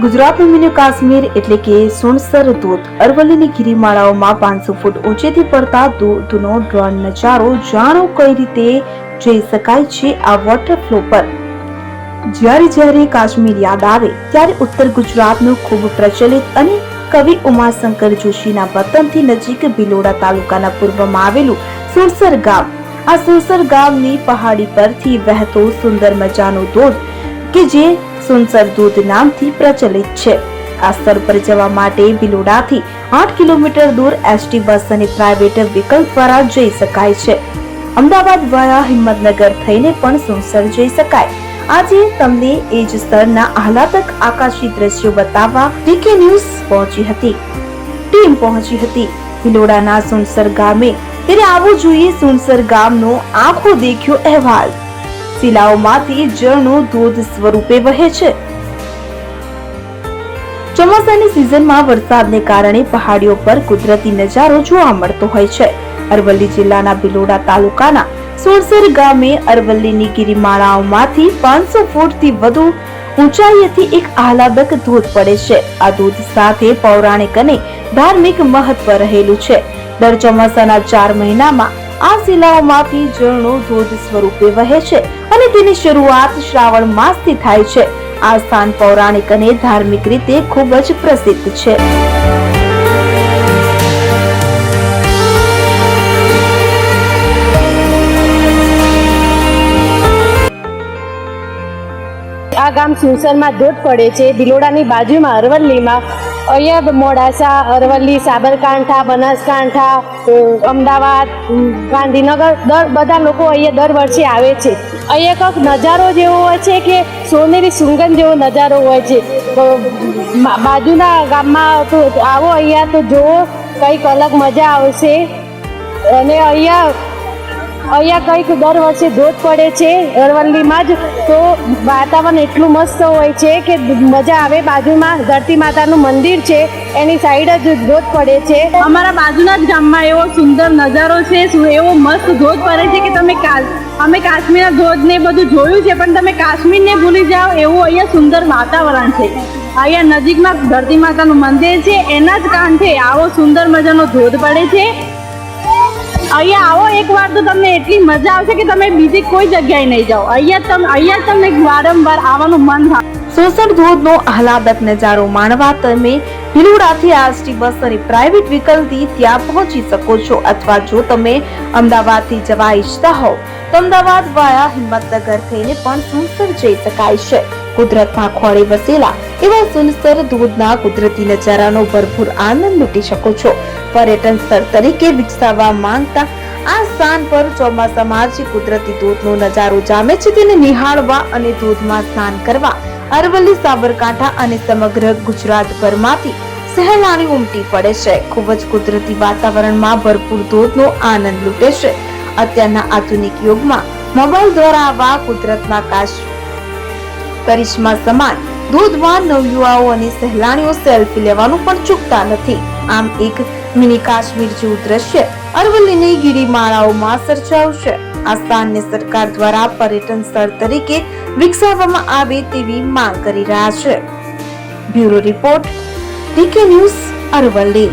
ગુજરાતનું મિની કાશ્મીર એટલે કે સુણસર ધોધ, અરવલ્લીની ગિરિમાળાઓમાં પાંચસો ફૂટ ઊંચેથી પડતા ધોધનો ડ્રોન નજારો જાણો કઈ રીતે જોઈ શકાય છે આ વોટરફ્લો પર. જ્યારે જ્યારે કાશ્મીર યાદ આવે, ત્યારે ઉત્તર ગુજરાતનું ખૂબ પ્રચલિત અને કવિ ઉમાશંકર જોશીના વતનથી નજીક ભિલોડા તાલુકાના પૂર્વમાં આવેલું સુરસર ગામ. આ સુરસર ગામની પહાડી પરથી વહેતો સુંદર મજાનો ધોધ કે જે સુનસર દૂધ નામથી પ્રચલિત છે. આ સ્થળ પર જવા માટે ભિલોડાથી આઠ કિલોમીટર દૂર એસટી બસ અને પ્રાઇવેટ વિકલ્પ દ્વારા જઈ શકાય છે. અમદાવાદ વાયા હિંમતનગર થઈને પણ સુનસર જઈ શકાય. આજે તમને એ જ સ્થળના આહલાદક આકાશી દ્રશ્યો બતાવવા ડીકે ન્યૂઝ પહોંચી હતી. ટીમ પહોંચી હતી. ભિલોડાના સુનસર ગામે. ત્યારે આવવું જોઈએ સુનસર ગામનો આંખો દેખ્યો અહેવાલ. શિલાઓમાંથી જળનું ધોધ સ્વરૂપે વહે છે. ચોમાસાની સિઝનમાં વરસાદને કારણે પહાડીઓ પર કુદરતી નજારો જોવા મળતો હોય છે. અરવલ્લી જિલ્લાના ભિલોડા તાલુકાના સોરસર ગામે અરવલ્લીની ગિરિમાળાઓમાંથી પાંચસો ફૂટથી વધુ ઊંચાઈએથી એક આહલાદક ધોધ પડે છે. આ ધોધ સાથે પૌરાણિક અને ધાર્મિક મહત્વ રહેલું છે. દર ચોમાસાના ચાર મહિનામાં આ શિલાઓમાંથી જળનો ધોધ સ્વરૂપે વહે છે. તેની શરૂઆત શ્રાવણ માસથી થાય છે. આ સ્થાન પૌરાણિક અને ધાર્મિક રીતે ખૂબ જ પ્રસિદ્ધ છે. આ ગામ સુરસરમાં ધોધ પડે છે. ભિલોડાની બાજુમાં અરવલ્લીમાં અહીંયા મોડાસા, અરવલ્લી, સાબરકાંઠા, બનાસકાંઠા અમદાવાદ ગાંધીનગર, દર, બધા લોકો અહીંયા દર વર્ષે આવે છે. અહીંયા કંઈક નજારો જેવો હોય છે કે સોનેરી સુંગન જેવો નજારો હોય છે. બાજુના ગામમાં તો આવો અહીંયા તો જુઓ, કંઈક અલગ મજા આવશે. અને અહીંયા અહીંયા કંઈક દર વર્ષે ધોધ પડે છે અરવલ્લીમાં જ. તો વાતાવરણ એટલું મસ્ત હોય છે કે મજા આવે. બાજુમાં ધરતી માતાનું મંદિર છે, એની સાઈડ જ ધોધ પડે છે. અમારા બાજુના જ ગામમાં એવો સુંદર નજારો છે એવો મસ્ત ધોધ પડે છે કે તમે કાલ અમે કાશ્મીરના ધોધ ને બધું જોયું છે, પણ તમે કાશ્મીરને ભૂલી જાઓ, એવું અહીંયા સુંદર વાતાવરણ છે. અહીંયા નજીકમાં ધરતી માતાનું મંદિર છે, એના જ કાંઠે આવો સુંદર મજાનો ધોધ પડે છે. અહીંયા આવો એકવાર તો તમને એટલી મજા આવશે કે તમે બીજી કોઈ જગ્યાએ નહીં જાઓ. અહીંયા તમે, અહીંયા તમને વારંવાર આવવાનું મન થાય સોસર ધોધનો આહલાદક નજારો માણવા તમે ભીલુડાથી આરટી બસ અને પ્રાઇવેટ વિકલ્પથી ત્યાં પહોંચી શકો છો અથવા જો તમે અમદાવાદથી જવા ઈચ્છતા હોવ તો અમદાવાદ વાયા હિંમતનગર થઈને પણ સુનસર જઈ શકાય છે. કુદરતમાં ખોળે વસેલા એવા સુનસર, ધોધના, કુદરતી નજારાનો ભરપૂર આનંદ લૂટી શકો છો. પર્યટન સ્થળ તરીકે વિકસાવવા માંગતા આ સ્થાન પર ચોમાસામાં જે કુદરતી ધોધનો નજારો જામે છે તેને નિહાળવા અને ધોધમાં સ્નાન કરવા અરવલ્લી, સાબરકાંઠા અને સમગ્ર ગુજરાતભરમાંથી સહેલાણી ઉમટી પડે છે. ખૂબ જ કુદરતી વાતાવરણમાં ભરપૂર ધોધનો આનંદ લૂટે છે. અત્યારના આધુનિક યુગમાં મોબાઈલ દ્વારા આવા કુદરતના કાશ કરિશ્મા સમાન ધોધમાં નવયુવાઓ અને સહેલાણીઓ સેલ્ફી લેવાનું પણ ચૂકતા નથી. આમ એક મિની કાશ્મીર જેવું દ્રશ્ય અરવલ્લીની ગિરિમાળાઓમાં સર્જાવશે આ સ્થાનને સરકાર દ્વારા પર્યટન સ્થળ તરીકે વિકસાવવામાં આવે તેવી માંગ કરી રહ્યા છે. Bureau report, DK news Aravalli.